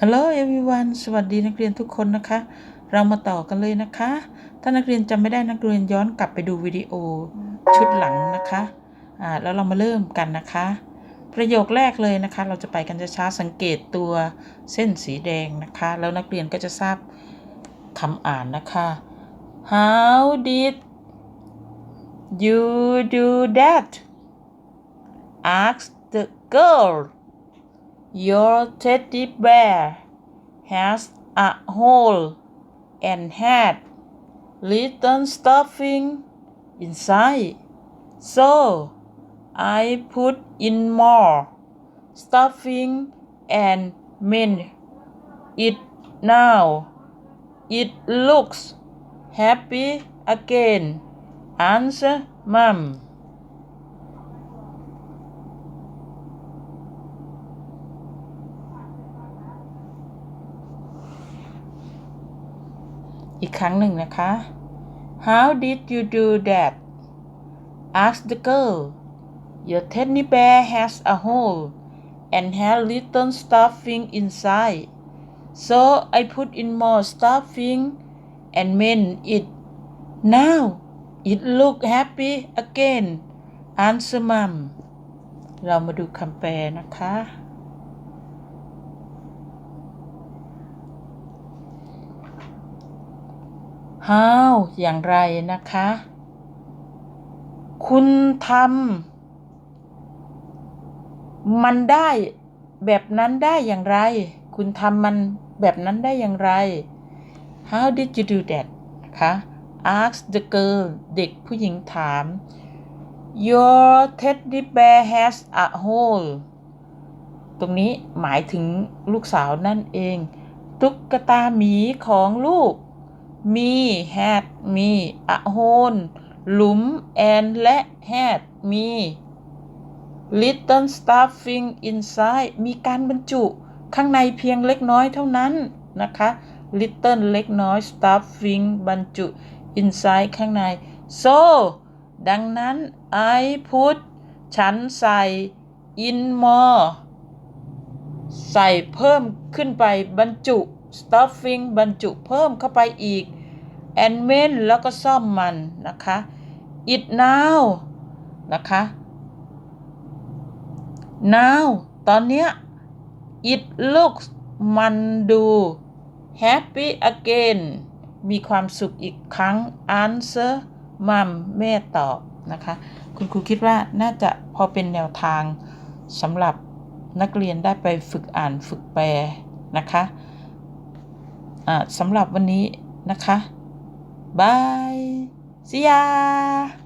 Hello everyone สวัสดีนักเรียนทุกคนนะคะ เรามาต่อกันเลยนะคะ ถ้านักเรียนจำไม่ได้นักเรียนย้อนกลับไปดูวิดีโอชุดหลังนะคะอ่าแล้วเรามาเริ่มกันนะคะ ประโยคแรกเลยนะคะ เราจะไปกันช้าๆสังเกตตัวเส้นสีแดงนะคะ แล้วนักเรียนก็จะทราบคำอ่านนะคะ How did you do that asked the girl Your teddy bear has a hole and had little stuffing inside. So I put in more stuffing and made it now. It looks happy again. Answer mom. อีกครั้งหนึ่งนะคะ How did you do that? asked the girl. Your teddy bear has a hole and had little stuffing inside. So I put in more stuffing and made it. Now it look happy again. Answer mom. เรามาดูคำแปลนะคะ How อย่างไรนะคะ คุณทำมันได้แบบนั้นได้อย่างไร คุณทำมันแบบนั้นได้อย่างไร How did you do that คะ ask the girl เด็กผู้หญิงถาม Your teddy bear has a hole ตรงนี้หมายถึงลูกสาวนั่นเอง ตุ๊กตาหมีของลูก มี had มี a hole หลุม and และ had มี little stuffing inside มีการบรรจุข้างในเพียงเล็กน้อยเท่านั้นนะคะ little เล็กน้อย stuffing บรรจุ inside ข้างใน so ดังนั้น I put ฉันใส่ in more ใส่เพิ่มขึ้นไปบรรจุ stuffing บรรจุเพิ่มเข้าไปอีก and mend แล้วก็ซ่อมมันนะคะ it now นะคะ now ตอนเนี้ย it looks มันดู happy again มีความสุขอีกครั้ง answer mom แม่ตอบนะคะ คุณครูคิดว่าน่าจะพอเป็นแนวทางสำหรับนักเรียนได้ไปฝึกอ่านฝึกแปลนะคะ สำหรับวันนี้นะคะบาย see ya